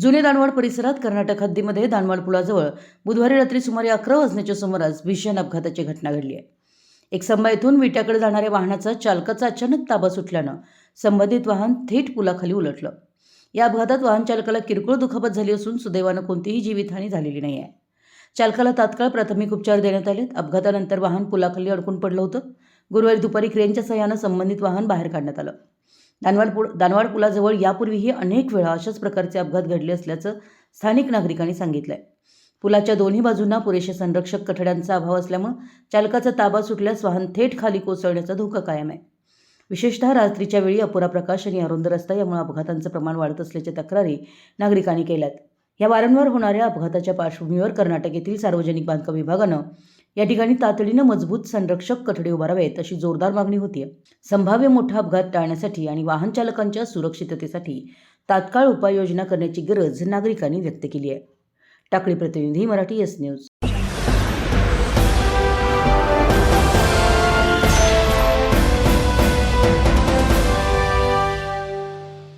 जुने दानवाड परिसरात कर्नाटक हद्दीमध्ये दानवाड पुलाजवळ बुधवारी रात्री सुमारे अकरा वाजण्याच्या सुमारास भीषण अपघाताची घटना घडली आहे. एक संबा येथून विट्याकडे जाणाऱ्या वाहनाचा चालकाचा अचानक ताबा सुटल्यानं संबंधित वाहन थेट पुलाखाली उलटलं. या अपघातात वाहन चालकाला किरकोळ दुखापत झाली असून सुदैवानं कोणतीही जीवितहानी झालेली नाही आहे. चालकाला तात्काळ प्राथमिक उपचार देण्यात आलेत. अपघातानंतर वाहन पुलाखाली अडकून पडलं होतं. गुरुवारी दुपारी क्रेनच्या सहाय्यानं संबंधित वाहन बाहेर काढण्यात आलं. दानवाड पूल दानवाड पुलाजवळ यापूर्वीही अनेक वेळा अशाच प्रकारचे अपघात घडले असल्याचं स्थानिक नागरिकांनी सांगितलंय. पुलाच्या दोन्ही बाजूंना पुरेशा संरक्षक कठड्यांचा अभाव असल्यामुळे चालकाचा ताबा सुटल्यास वाहन थेट खाली कोसळण्याचा धोका कायम आहे. विशेषतः रात्रीच्या वेळी अपुरा प्रकाश आणि अरुंद रस्ता यामुळे अपघातांचं प्रमाण वाढत असल्याच्या तक्रारी नागरिकांनी केल्यात. या वारंवार होणाऱ्या अपघाताच्या पार्श्वभूमीवर कर्नाटक येथील सार्वजनिक बांधकाम विभागानं या ठिकाणी तातडीनं मजबूत संरक्षक कठडे उभारावेत अशी जोरदार मागणी होती संभाव्य मोठा अपघात टाळण्यासाठी आणि वाहन चालकांच्या सुरक्षिततेसाठी तात्काळ उपाययोजना करण्याची गरज नागरिकांनी व्यक्त केली आहे टाकळी प्रतिनिधी मराठी एस न्यूज.